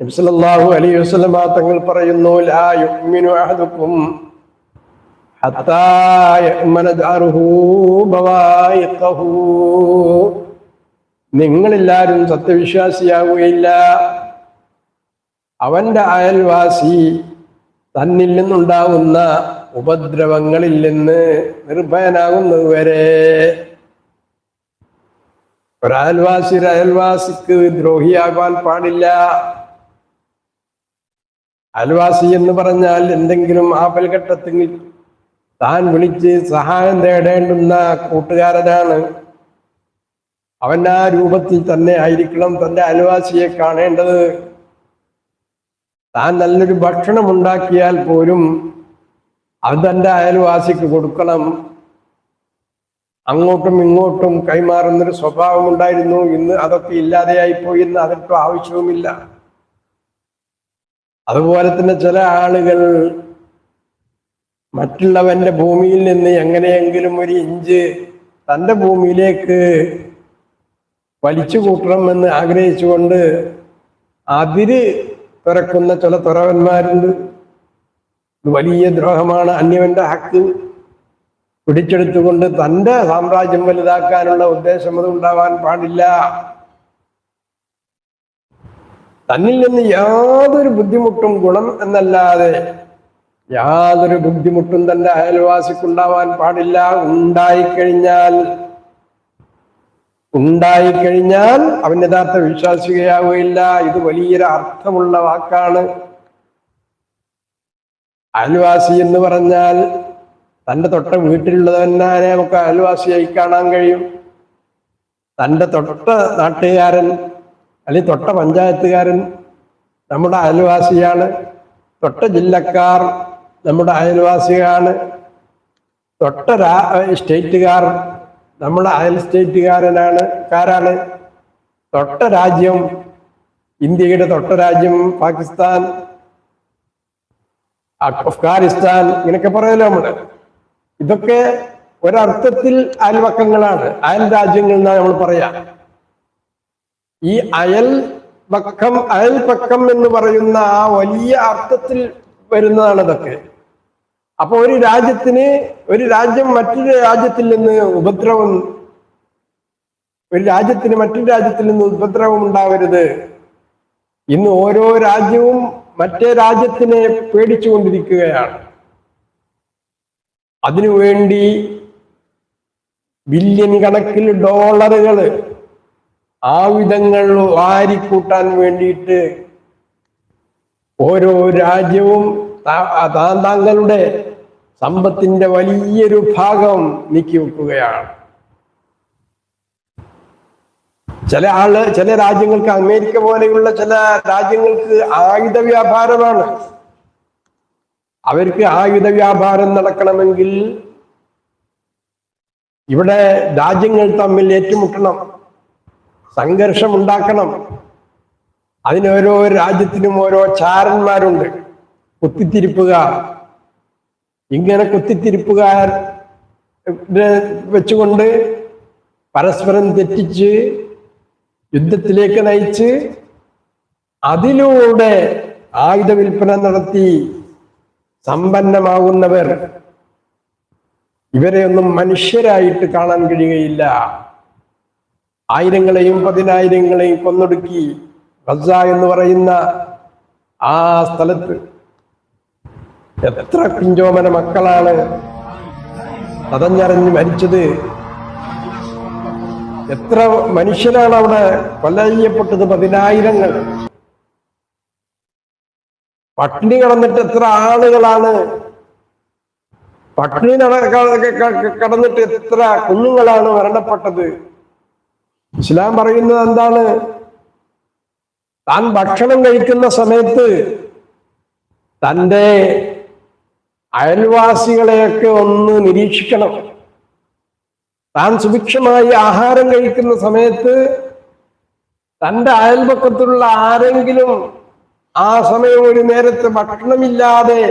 നബ്സലല്ലാഹു അലൈഹി വസല്ലമ തങ്ങൾ പറയുന്നു ലാ യുഅ്മിനു ഹത്താ യഅ്മന ദാറുഹു ബവായിഖഹു. നിങ്ങളെല്ലാവരും സത്യവിശ്വാസിയാവുകയില്ല. അവന്റെ അയൽവാസി തന്നിൽ നിന്നുണ്ടാവുന്ന ഉപദ്രവങ്ങളിൽ നിന്ന് നിർഭയനാകുന്നതുവരെ ഒരയൽവാസി ഒരു അയൽവാസിക്ക് ദ്രോഹിയാകാൻ പാടില്ല. അയൽവാസി എന്ന് പറഞ്ഞാൽ എന്തെങ്കിലും ആപൽഘട്ടത്തിൽ താൻ വിളിച്ച് സഹായം തേടേണ്ടുന്ന കൂട്ടുകാരനാണ്. അവൻ ആ രൂപത്തിൽ തന്നെ ആയിരിക്കണം തന്റെ അയൽവാസിയെ കാണേണ്ടത്. താൻ നല്ലൊരു ഭക്ഷണം ഉണ്ടാക്കിയാൽ പോലും അത് തന്റെ അയൽവാസിക്ക് കൊടുക്കണം. അങ്ങോട്ടും ഇങ്ങോട്ടും കൈമാറുന്നൊരു സ്വഭാവം ഉണ്ടായിരുന്നു ഇന്ന് അതൊക്കെ ഇല്ലാതെയായിപ്പോയി എന്ന് അതിന്റെ ആവശ്യവുമില്ല. അതുപോലെ തന്നെ ചില ആളുകൾ മറ്റുള്ളവന്റെ ഭൂമിയിൽ നിന്ന് എങ്ങനെയെങ്കിലും ഒരു ഇഞ്ച് തന്റെ ഭൂമിയിലേക്ക് വലിച്ചു കൂട്ടണമെന്ന് ആഗ്രഹിച്ചുകൊണ്ട് അതിര് തുറക്കുന്ന ചില തുറവന്മാരുണ്ട്. വലിയ ദ്രോഹമാണ്. അന്യവന്റെ ഹക്ക് പിടിച്ചെടുത്തുകൊണ്ട് തന്റെ സാമ്രാജ്യം വലുതാക്കാനുള്ള ഉദ്ദേശം അത് ഉണ്ടാവാൻ പാടില്ല. തന്നിൽ നിന്ന് യാതൊരു ബുദ്ധിമുട്ടും ഗുണം എന്നല്ലാതെ യാതൊരു ബുദ്ധിമുട്ടും തന്റെ അയൽവാസിക്കുണ്ടാവാൻ പാടില്ല. ഉണ്ടായിക്കഴിഞ്ഞാൽ ഉണ്ടായിക്കഴിഞ്ഞാൽ അവൻ യഥാർത്ഥ വിശ്വാസികയാവുകയില്ല. ഇത് വലിയൊരു അർത്ഥമുള്ള വാക്കാണ്. അയൽവാസി എന്ന് പറഞ്ഞാൽ തന്റെ തൊട്ട വീട്ടിലുള്ളവനെ നമുക്ക് അയൽവാസിയായി കാണാൻ കഴിയും. തന്റെ തൊട്ട നാട്ടുകാരൻ അല്ലെങ്കിൽ തൊട്ട പഞ്ചായത്തുകാരൻ നമ്മുടെ അയൽവാസിയാണ്. തൊട്ട ജില്ലക്കാർ നമ്മുടെ അയൽവാസിയാണ്. തൊട്ട രാ സ്റ്റേറ്റുകാർ നമ്മുടെ അയൽ സ്റ്റേറ്റുകാരനാണ്. കാരാണ് തൊട്ട രാജ്യം ഇന്ത്യയുടെ തൊട്ട രാജ്യം പാകിസ്ഥാൻ അഫ്ഗാനിസ്ഥാൻ ഇങ്ങനെയൊക്കെ പറയല്ലോ നമ്മൾ. ഇതൊക്കെ ഒരർത്ഥത്തിൽ അയൽവക്കങ്ങളാണ്. അയൽ രാജ്യങ്ങൾ എന്നാണ് നമ്മൾ പറയാ. ഈ അയൽ പക്കം അയൽപക്കം എന്ന് പറയുന്ന ആ വലിയ അർത്ഥത്തിൽ വരുന്നതാണ് ഇതൊക്കെ. അപ്പൊ ഒരു രാജ്യത്തിന് ഒരു രാജ്യം മറ്റൊരു രാജ്യത്തിൽ നിന്ന് ഉപദ്രവം ഒരു രാജ്യത്തിന് മറ്റൊരു രാജ്യത്തിൽ നിന്ന് ഉപദ്രവം ഉണ്ടാവരുത്. ഇന്ന് ഓരോ രാജ്യവും മറ്റേ രാജ്യത്തിനെ പേടിച്ചുകൊണ്ടിരിക്കുകയാണ്. അതിനുവേണ്ടി ബില്യൺ കണക്കിൽ ഡോളറുകൾ ആയുധങ്ങൾ വാരിക്കൂട്ടാൻ വേണ്ടിയിട്ട് ഓരോ രാജ്യവും താങ്കളുടെ സമ്പത്തിന്റെ വലിയൊരു ഭാഗം നീക്കി വെക്കുകയാണ്. ചില ആൾ ചില രാജ്യങ്ങൾക്ക് അമേരിക്ക പോലെയുള്ള ചില രാജ്യങ്ങൾക്ക് ആയുധ വ്യാപാരമാണ്. അവർക്ക് ആയുധ വ്യാപാരം നടക്കണമെങ്കിൽ ഇവിടെ രാജ്യങ്ങൾ തമ്മിൽ ഏറ്റുമുട്ടണം. സംഘർഷം ഉണ്ടാക്കണം അതിന് ഓരോ രാജ്യത്തിനും ഓരോ ചാരന്മാരുണ്ട്. കുത്തിത്തിരിപ്പുകാർ ഇങ്ങനെ കുത്തിത്തിരിപ്പുകാർ വെച്ചുകൊണ്ട് പരസ്പരം തെറ്റിച്ച് യുദ്ധത്തിലേക്ക് നയിച്ച് അതിലൂടെ ആയുധ വിൽപ്പന നടത്തി സമ്പന്നമാകുന്നവർ. ഇവരെ ഒന്നും മനുഷ്യരായിട്ട് കാണാൻ കഴിയുകയില്ല. ആയിരങ്ങളെയും പതിനായിരങ്ങളെയും കൊന്നൊടുക്കി ഗസ എന്ന് പറയുന്ന ആ സ്ഥലത്ത് എത്ര പിഞ്ചോമന മക്കളാണ് തതഞ്ഞറിഞ്ഞ് മരിച്ചത്. എത്ര മനുഷ്യരാണ് അവിടെ കൊല്ലയ്യപ്പെട്ടത്? പതിനായിരങ്ങൾ. പട്ടിണി കടന്നിട്ട് എത്ര ആളുകളാണ്? പട്ടിണി കടന്നിട്ട് എത്ര കുഞ്ഞുങ്ങളാണ് മരണപ്പെട്ടത്? ഇസ്ലാം പറയുന്നത് എന്താണ്? താൻ ഭക്ഷണം കഴിക്കുന്ന സമയത്ത് തന്റെ അയൽവാസികളെയൊക്കെ ഒന്ന് നിരീക്ഷിക്കണം. താൻ സുഭിക്ഷമായി ആഹാരം കഴിക്കുന്ന സമയത്ത് തന്റെ അയൽപക്കത്തുള്ള ആരെങ്കിലും ആ സമയം ഒരു നേരത്തെ ഭക്ഷണമില്ലാതെ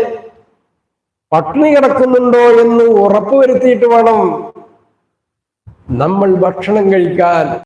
പട്ടിണി കിടക്കുന്നുണ്ടോ എന്ന് ഉറപ്പുവരുത്തിയിട്ട് വേണം നമ്മൾ ഭക്ഷണം കഴിക്കാൻ.